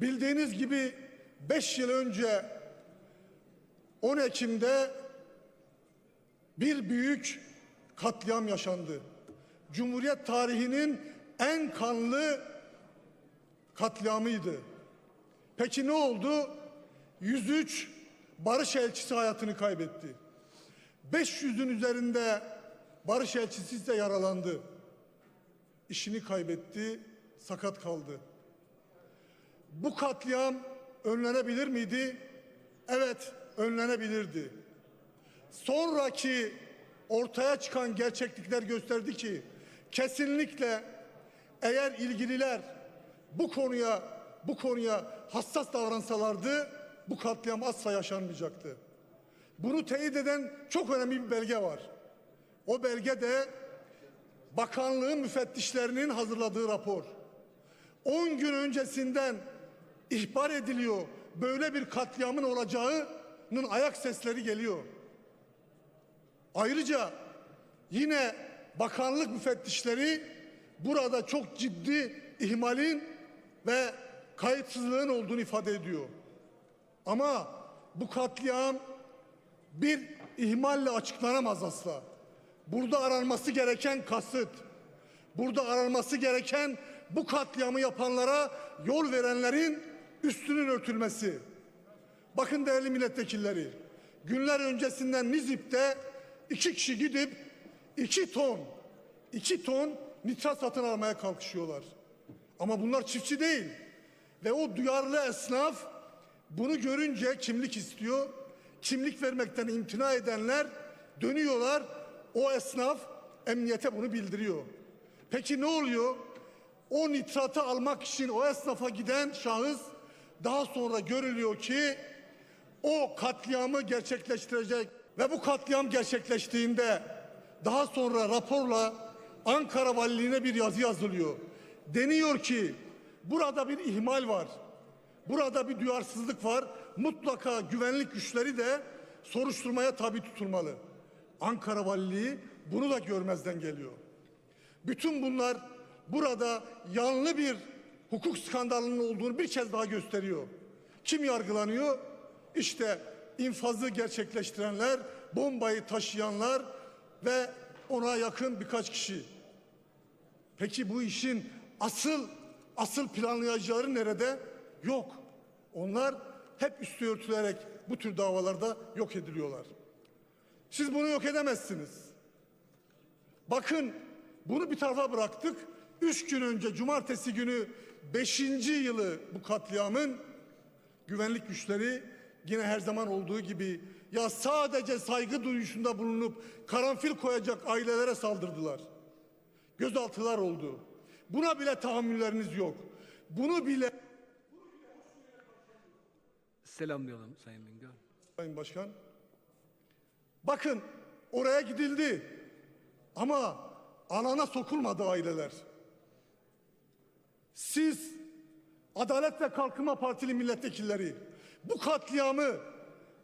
Bildiğiniz gibi 5 yıl önce 10 Ekim'de bir büyük katliam yaşandı. Cumhuriyet tarihinin en kanlı katliamıydı. Peki ne oldu? 103 barış elçisi hayatını kaybetti. 500'ün üzerinde barış elçisi ise yaralandı. İşini kaybetti, sakat kaldı. Bu katliam önlenebilir miydi? Evet, önlenebilirdi. Sonraki ortaya çıkan gerçeklikler gösterdi ki kesinlikle eğer ilgililer bu konuya bu konuya hassas davransalardı bu katliam asla yaşanmayacaktı. Bunu teyit eden çok önemli bir belge var. O belge de bakanlığın müfettişlerinin hazırladığı rapor. 10 gün öncesinden ihbar ediliyor. Böyle bir katliamın olacağının ayak sesleri geliyor. Ayrıca yine bakanlık müfettişleri burada çok ciddi ihmalin ve kayıtsızlığın olduğunu ifade ediyor. Ama bu katliam bir ihmalle açıklanamaz asla. Burada aranması gereken kasıt, burada aranması gereken bu katliamı yapanlara yol verenlerin üstünün örtülmesi. Bakın değerli milletvekilleri, günler öncesinden Nizip'te iki kişi gidip iki ton, iki ton nitrat satın almaya kalkışıyorlar. Ama bunlar çiftçi değil. Ve o duyarlı esnaf bunu görünce kimlik istiyor. Kimlik vermekten imtina edenler dönüyorlar. O esnaf emniyete bunu bildiriyor. Peki ne oluyor? O nitratı almak için o esnafa giden şahıs daha sonra görülüyor ki o katliamı gerçekleştirecek ve bu katliam gerçekleştiğinde daha sonra raporla Ankara Valiliğine bir yazı yazılıyor. Deniyor ki burada bir ihmal var. Burada bir duyarsızlık var. Mutlaka güvenlik güçleri de soruşturmaya tabi tutulmalı. Ankara Valiliği bunu da görmezden geliyor. Bütün bunlar burada yanlı bir hukuk skandalının olduğunu bir kez daha gösteriyor. Kim yargılanıyor? İşte infazı gerçekleştirenler, bombayı taşıyanlar ve ona yakın birkaç kişi. Peki bu işin asıl asıl planlayıcıları nerede? Yok. Onlar hep üstü örtülerek bu tür davalarda yok ediliyorlar. Siz bunu yok edemezsiniz. Bakın bunu bir tarafa bıraktık. Üç gün önce cumartesi günü beşinci yılı bu katliamın güvenlik güçleri yine her zaman olduğu gibi ya sadece saygı duyuşunda bulunup karanfil koyacak ailelere saldırdılar. Gözaltılar oldu. Buna bile tahammülleriniz yok. Bunu bile Selamlayalım Sayın Bingöl. Sayın Başkan. Bakın oraya gidildi. Ama alana sokulmadı aileler. Siz Adalet ve Kalkınma Partili milletvekilleri bu katliamı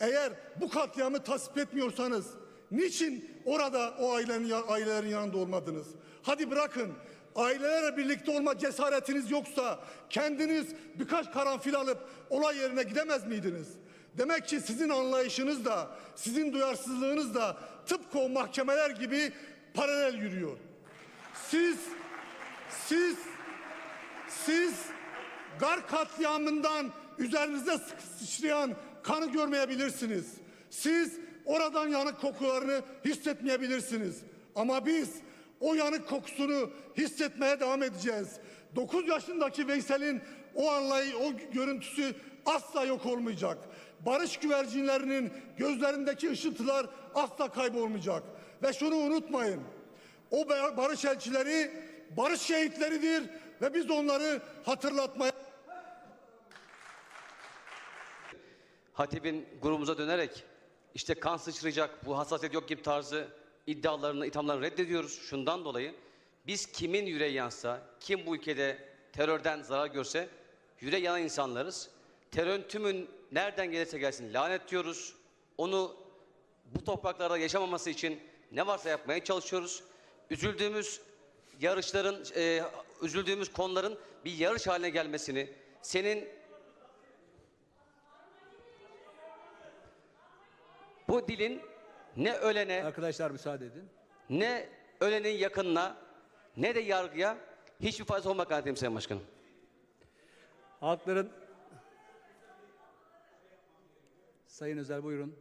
eğer bu katliamı tasvip etmiyorsanız niçin orada o ailenin, ailelerin yanında olmadınız? Hadi bırakın ailelerle birlikte olma cesaretiniz yoksa kendiniz birkaç karanfil alıp olay yerine gidemez miydiniz? Demek ki sizin anlayışınız da sizin duyarsızlığınız da tıpkı o mahkemeler gibi paralel yürüyor. Siz siz siz gar katliamından üzerinize sıçrayan kanı görmeyebilirsiniz. Siz oradan yanık kokularını hissetmeyebilirsiniz. Ama biz o yanık kokusunu hissetmeye devam edeceğiz. 9 yaşındaki Veysel'in o anlayı, o görüntüsü asla yok olmayacak. Barış güvercinlerinin gözlerindeki ışıltılar asla kaybolmayacak. Ve şunu unutmayın. O barış elçileri barış şehitleridir ve biz onları hatırlatmaya Hatip'in grubumuza dönerek işte kan sıçrayacak, bu hassasiyet yok gibi tarzı iddialarını, ithamlarını reddediyoruz. Şundan dolayı biz kimin yüreği yansa, kim bu ülkede terörden zarar görse yüreği yanan insanlarız. Terörün tümün nereden gelirse gelsin lanet diyoruz. Onu bu topraklarda yaşamaması için ne varsa yapmaya çalışıyoruz. Üzüldüğümüz yarışların, e, üzüldüğümüz konuların bir yarış haline gelmesini, senin bu dilin ne ölene Arkadaşlar müsaade edin. ne ölenin yakınına ne de yargıya hiçbir faydası olmak adetiyim Sayın Başkanım. Halkların Sayın Özel buyurun.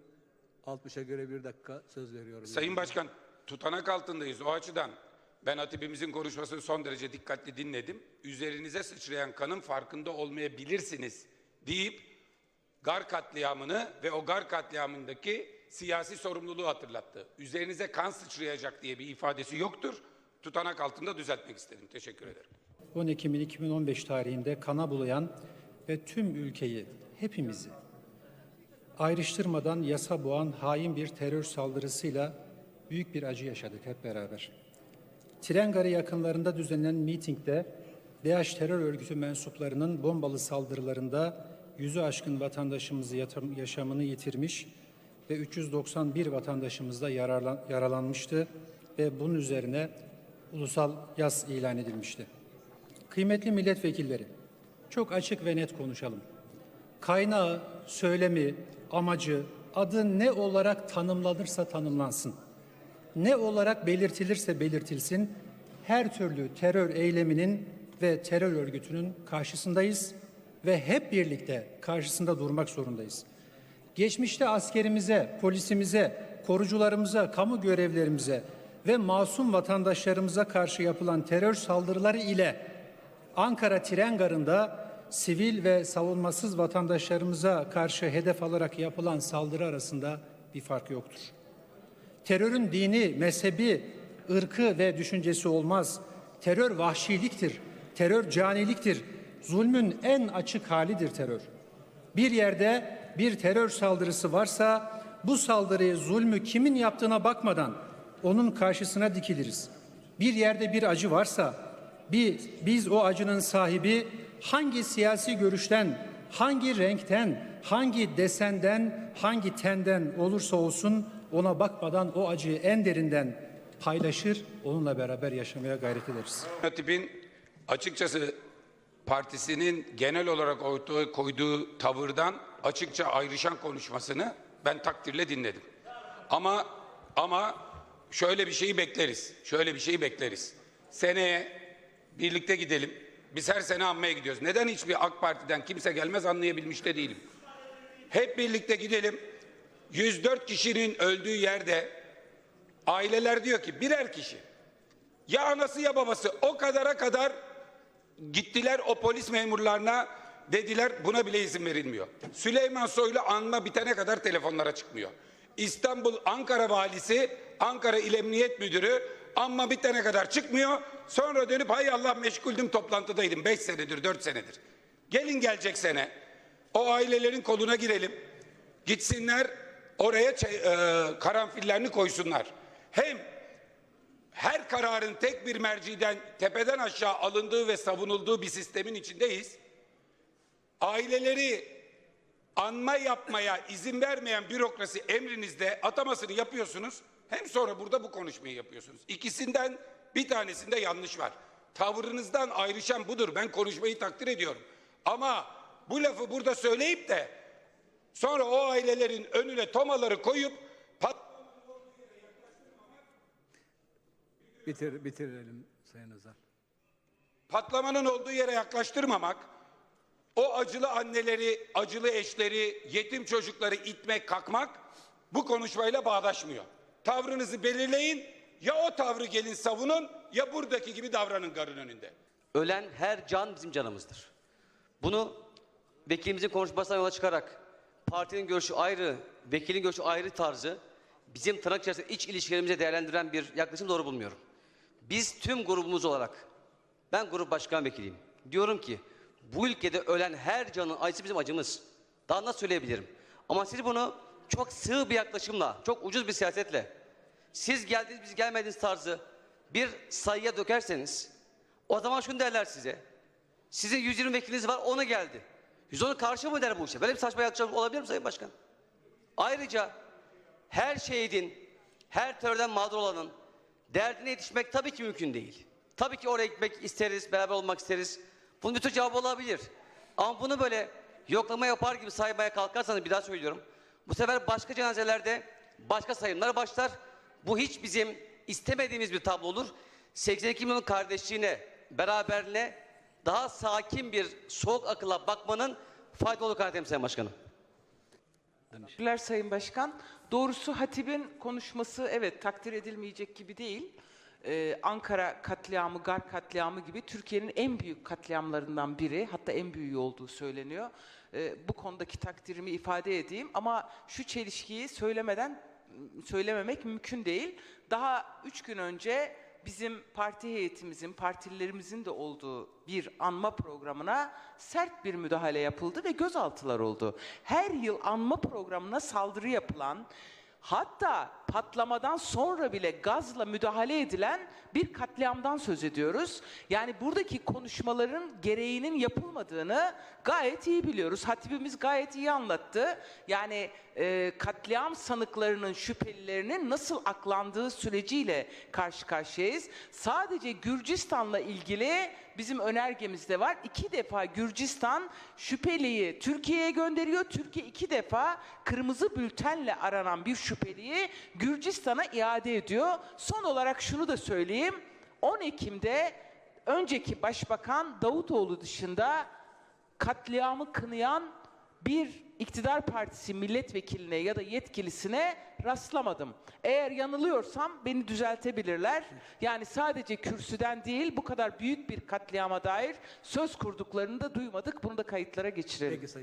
60'a göre bir dakika söz veriyorum. Sayın Başkan tutanak altındayız o açıdan. Ben hatibimizin konuşmasını son derece dikkatli dinledim. Üzerinize sıçrayan kanın farkında olmayabilirsiniz deyip Gar katliamını ve o Gar katliamındaki siyasi sorumluluğu hatırlattı. Üzerinize kan sıçrayacak diye bir ifadesi yoktur. Tutanak altında düzeltmek istedim. Teşekkür ederim. 10 Ekim 2015 tarihinde kana bulayan ve tüm ülkeyi, hepimizi ayrıştırmadan yasa boğan hain bir terör saldırısıyla büyük bir acı yaşadık hep beraber. Tren yakınlarında düzenlenen mitingde DAEŞ terör örgütü mensuplarının bombalı saldırılarında yüzü aşkın vatandaşımızı yaşamını yitirmiş ve 391 vatandaşımız da yararlan- yaralanmıştı ve bunun üzerine ulusal yas ilan edilmişti. Kıymetli milletvekilleri, çok açık ve net konuşalım. Kaynağı, söylemi, amacı, adı ne olarak tanımlanırsa tanımlansın. Ne olarak belirtilirse belirtilsin, her türlü terör eyleminin ve terör örgütünün karşısındayız ve hep birlikte karşısında durmak zorundayız. Geçmişte askerimize, polisimize, korucularımıza, kamu görevlerimize ve masum vatandaşlarımıza karşı yapılan terör saldırıları ile Ankara tren garında sivil ve savunmasız vatandaşlarımıza karşı hedef alarak yapılan saldırı arasında bir fark yoktur. Terörün dini, mezhebi, ırkı ve düşüncesi olmaz. Terör vahşiliktir, terör caniliktir. Zulmün en açık halidir terör. Bir yerde bir terör saldırısı varsa bu saldırıyı zulmü kimin yaptığına bakmadan onun karşısına dikiliriz. Bir yerde bir acı varsa biz, biz o acının sahibi hangi siyasi görüşten, hangi renkten, hangi desenden, hangi tenden olursa olsun ona bakmadan o acıyı en derinden paylaşır, onunla beraber yaşamaya gayret ederiz. Hatip'in açıkçası partisinin genel olarak ortaya koyduğu tavırdan açıkça ayrışan konuşmasını ben takdirle dinledim. Ama ama şöyle bir şeyi bekleriz. Şöyle bir şeyi bekleriz. Seneye birlikte gidelim. Biz her sene anmaya gidiyoruz. Neden hiçbir AK Parti'den kimse gelmez anlayabilmiş de değilim. Hep birlikte gidelim. 104 kişinin öldüğü yerde aileler diyor ki birer kişi. Ya anası ya babası o kadara kadar gittiler o polis memurlarına dediler buna bile izin verilmiyor. Süleyman Soylu anma bitene kadar telefonlara çıkmıyor. İstanbul Ankara valisi Ankara İl Emniyet Müdürü anma bitene kadar çıkmıyor. Sonra dönüp hay Allah meşguldüm toplantıdaydım 5 senedir 4 senedir. Gelin gelecek sene o ailelerin koluna girelim. Gitsinler oraya e, karanfillerini koysunlar. Hem her kararın tek bir merciden tepeden aşağı alındığı ve savunulduğu bir sistemin içindeyiz. Aileleri anma yapmaya izin vermeyen bürokrasi emrinizde atamasını yapıyorsunuz. Hem sonra burada bu konuşmayı yapıyorsunuz. İkisinden bir tanesinde yanlış var. Tavrınızdan ayrışan budur. Ben konuşmayı takdir ediyorum. Ama bu lafı burada söyleyip de sonra o ailelerin önüne tomaları koyup pat Bitir, bitirelim Sayın Özel. patlamanın olduğu yere yaklaştırmamak, o acılı anneleri, acılı eşleri, yetim çocukları itmek, kakmak bu konuşmayla bağdaşmıyor. Tavrınızı belirleyin, ya o tavrı gelin savunun ya buradaki gibi davranın garın önünde. Ölen her can bizim canımızdır. Bunu vekilimizin konuşmasından yola çıkarak partinin görüşü ayrı, vekilin görüşü ayrı tarzı bizim tırnak içerisinde iç ilişkilerimize değerlendiren bir yaklaşım doğru bulmuyorum. Biz tüm grubumuz olarak, ben grup başkan vekiliyim. Diyorum ki bu ülkede ölen her canın acısı bizim acımız. Daha nasıl söyleyebilirim? Ama siz bunu çok sığ bir yaklaşımla, çok ucuz bir siyasetle, siz geldiniz biz gelmediniz tarzı bir sayıya dökerseniz o zaman şunu derler size. Sizin 120 vekiliniz var onu geldi. 110'u karşı mı der bu işe? Böyle bir saçma yaklaşım olabilir mi Sayın Başkan? Ayrıca her şehidin, her terörden mağdur olanın derdine yetişmek tabii ki mümkün değil. Tabii ki oraya gitmek isteriz, beraber olmak isteriz. Bunun bir cevabı olabilir. Ama bunu böyle yoklama yapar gibi saymaya kalkarsanız bir daha söylüyorum. Bu sefer başka cenazelerde başka sayımlar başlar. Bu hiç bizim istemediğimiz bir tablo olur. 82 milyon kardeşliğine, beraberliğine daha sakin bir soğuk akılla bakmanın faydalı olur kanaatindeyim Sayın Başkanım. Teşekkürler Sayın Başkan. Doğrusu Hatip'in konuşması evet takdir edilmeyecek gibi değil. Ee, Ankara katliamı, Gar katliamı gibi Türkiye'nin en büyük katliamlarından biri, hatta en büyüğü olduğu söyleniyor. Ee, bu konudaki takdirimi ifade edeyim ama şu çelişkiyi söylemeden söylememek mümkün değil. Daha üç gün önce bizim parti heyetimizin, partililerimizin de olduğu bir anma programına sert bir müdahale yapıldı ve gözaltılar oldu. Her yıl anma programına saldırı yapılan, hatta patlamadan sonra bile gazla müdahale edilen bir katliamdan söz ediyoruz. Yani buradaki konuşmaların gereğinin yapılmadığını gayet iyi biliyoruz. Hatibimiz gayet iyi anlattı. Yani e, katliam sanıklarının, şüphelilerinin nasıl aklandığı süreciyle karşı karşıyayız. Sadece Gürcistan'la ilgili bizim önergemizde var. İki defa Gürcistan şüpheliyi Türkiye'ye gönderiyor. Türkiye iki defa kırmızı bültenle aranan bir şüpheliyi Gürcistan'a iade ediyor. Son olarak şunu da söyleyeyim. 10 Ekim'de önceki Başbakan Davutoğlu dışında katliamı kınayan bir iktidar partisi milletvekiline ya da yetkilisine rastlamadım. Eğer yanılıyorsam beni düzeltebilirler. Yani sadece kürsüden değil bu kadar büyük bir katliama dair söz kurduklarını da duymadık. Bunu da kayıtlara geçirelim. Peki Sayın